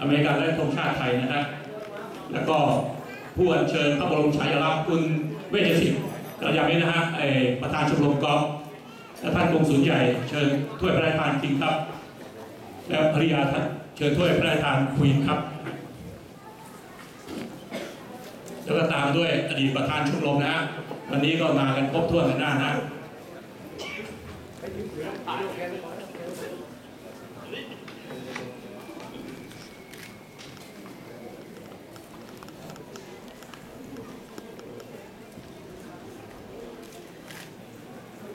อเมริกันและธงชาติไทยนะครับ แล้วก็ผู้อัญเชิญพระบรมฉายาลักษณ์คุณเวชศิษฐ์ระยำนี้นะฮะเอ่อประธานชมรมกอล์ฟและท่านกงสุลใหญ่เชิญถ้วยพระราชทานคิงครับ และภริยาท่านเชิญถ้วยพระราชทานควีนครับ แล้วก็ตามด้วยอดีตประธานชมรมนะฮะวันนี้ก็มากันครบถ้วนกันหน้านะ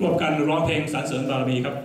ร่วมกันร้องเพลงสรรเสริญบารมีครับ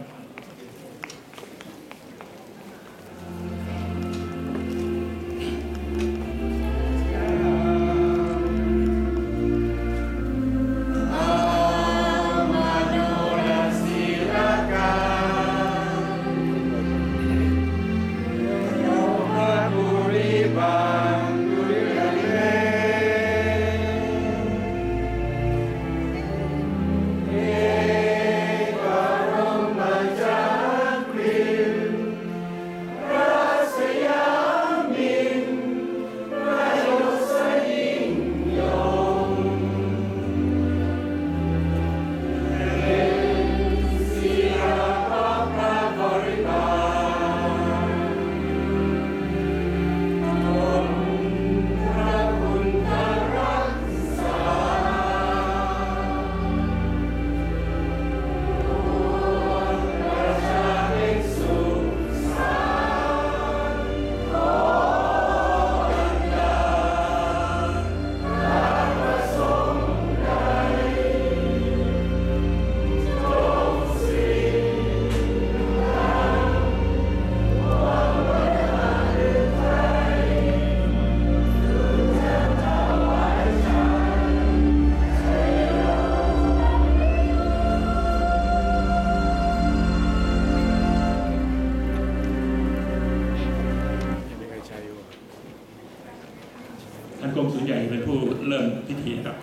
รมสุลใหญ่เป็นผู้เริ่มพิธีครับ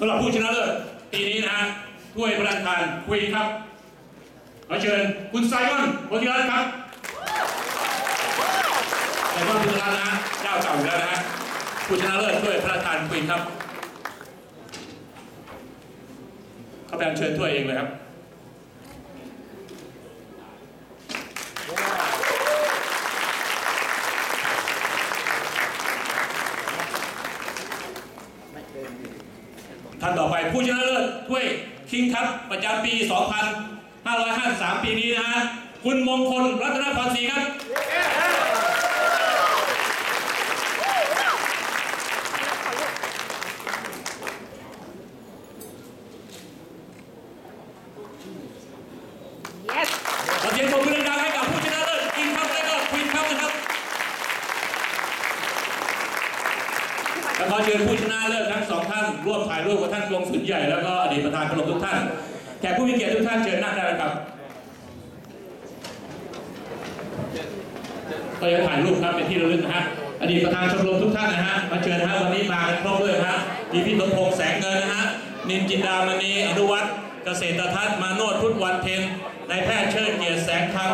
สำหรับผู้ชนะเลิศปีนี้นะฮะถ้วยพระราชทานคุยครับ ขอเชิญคุณไซมอนโพธิรัตน์ครับไซมอนโพธิรัตน์นะฮะเจ้าเก่าอยู่แล้วนะฮะผู้ชนะเลิศถ้วยพระราชทานควีนครับเขาแปลเชิญถ้วยเองเลยครับท่านต่อไปผู้ชนะเลิศถ้วยคิงคัพประจำปี 2553 ปีนี้นะฮะ คุณมงคลรัตนพรศรีครับ Yes ขอเสียงปรบมือดังๆให้กับผู้ชนะเลิศคิงคัพและก็ควีนคัพนะครับ แล้วขอเชิญผู้ชนะเลิศทั้งสองท่านร่วมถ่ายรูปกับท่านกงสุนใหญ่แล้วก็อดีตประธานชมรมทุกท่าน แขกผู้มีเกียรติทุกท่านเชิญนั่งได้เลยครับก็จะถ่ายรูปครับเป็นที่ระลึกนะฮะอดีตประธานชมรมทุกท่านนะฮะมาเชิญนะฮะวันนี้มากันครบเลยนะฮะมีพี่สมพงษ์แสงเงินนะฮะนินจินดามณีอนุวัฒน์เกษตรทัศน์มาโนดพุทธวันเพ็ญนายแพทย์เชิดเกียรติแสงธรรม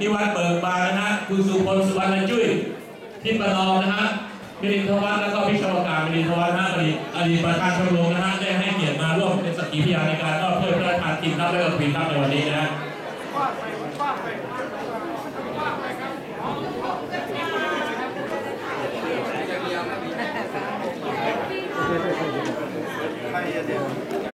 นิวัฒน์เบิกบานนะฮะคุณสุพลสุวรรณจุ้ยพี่ประนอมนะฮะ มิรินทวัฒน์แล้วก็พิชวการมิรินทวัฒน์นะอดีตอดีตประธานชมรมนะฮะได้ให้เกียรติมาร่วมเป็นสักขีพยานในการมอบถ้วยพระราชทานกินครับและก็ควีนครับในวันนี้นะฮะ